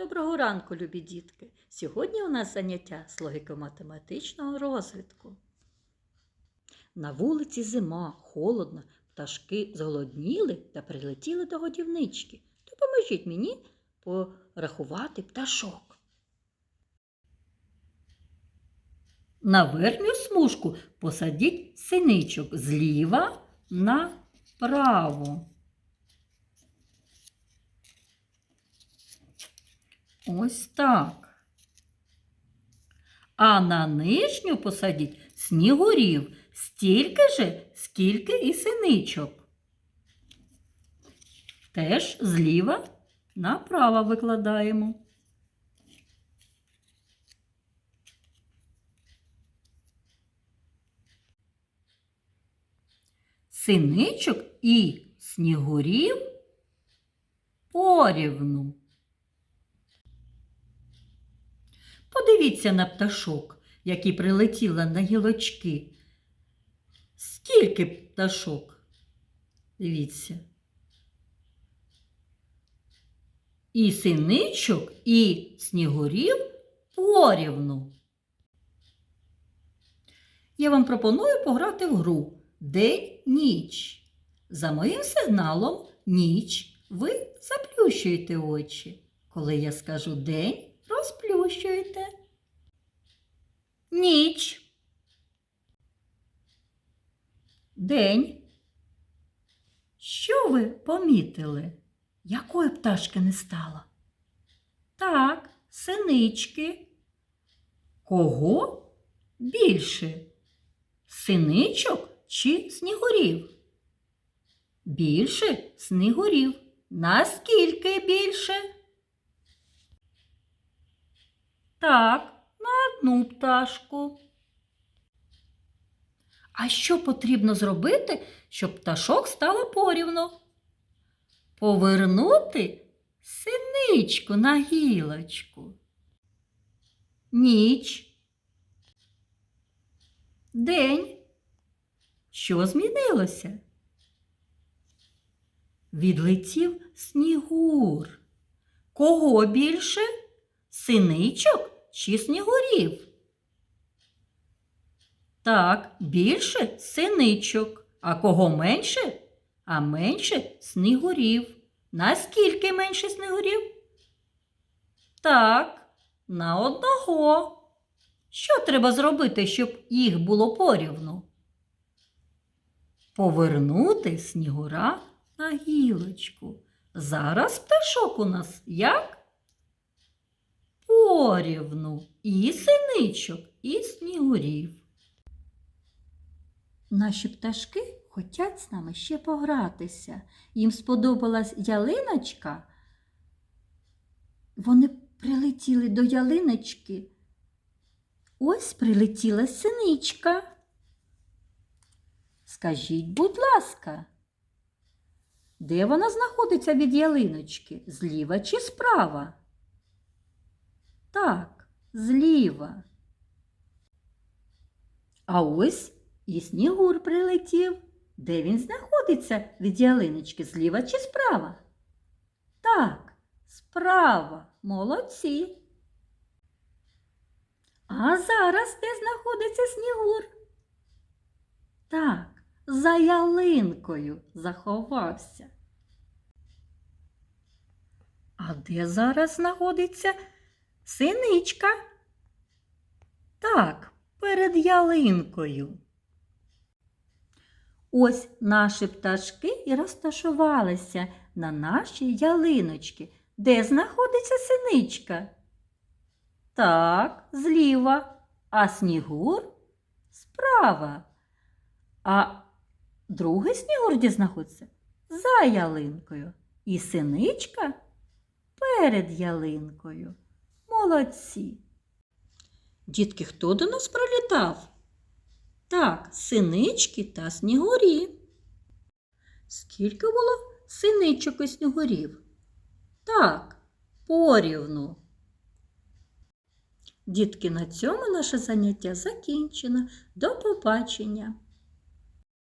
Доброго ранку, любі дітки! Сьогодні у нас заняття з логіко-математичного розвитку. На вулиці зима, холодно, пташки зголодніли та прилетіли до годівнички. Допоможіть мені порахувати пташок. На верхню смужку посадіть синичок зліва направо. Ось так. А на нижню посадіть снігурів стільки же, скільки і синичок. Теж зліва направо викладаємо. Синичок і снігурів порівну. Подивіться на пташок, які прилетіли на гілочки. Скільки пташок? Дивіться. І синичок, і снігурів порівну. Я вам пропоную пограти в гру День-ніч. За моїм сигналом ніч ви заплющуєте очі. Коли я скажу день, розплющуєте. Ніч. День. Що ви помітили? Якої пташки не стало? Так, синички. Кого більше? Синичок чи снігурів? Більше снігурів. Наскільки більше? Так, на одну пташку. А що потрібно зробити, щоб пташок стало порівно? Повернути синичку на гілочку. Ніч. День. Що змінилося? Відлетів снігур. Кого більше? Синичок чи снігурів? Так, більше синичок. А кого менше? А менше снігурів. Наскільки менше снігурів? Так, на одного. Що треба зробити, щоб їх було порівну? Повернути снігура на гілочку. Зараз пташок у нас як? Порівну і синичок, і снігурів. Наші пташки хочуть з нами ще погратися. Їм сподобалась ялиночка. Вони прилетіли до ялиночки. Ось прилетіла синичка. Скажіть, будь ласка, де вона знаходиться від ялиночки? Зліва чи справа? Зліва. А ось і снігур прилетів. Де він знаходиться від ялиночки, зліва чи справа? Так, справа. Молодці. А зараз де знаходиться снігур? Так, за ялинкою заховався. А де зараз знаходиться синичка? Так, перед ялинкою. Ось наші пташки і розташувалися на нашій ялиночці. Де знаходиться синичка? Так, зліва, а снігур справа. А другий снігур де знаходиться? За ялинкою. І синичка перед ялинкою. Молодці. Дітки, хто до нас прилітав? Так, синички та снігурі. Скільки було синичок і снігурів? Так, порівну. Дітки, на цьому наше заняття закінчено. До побачення!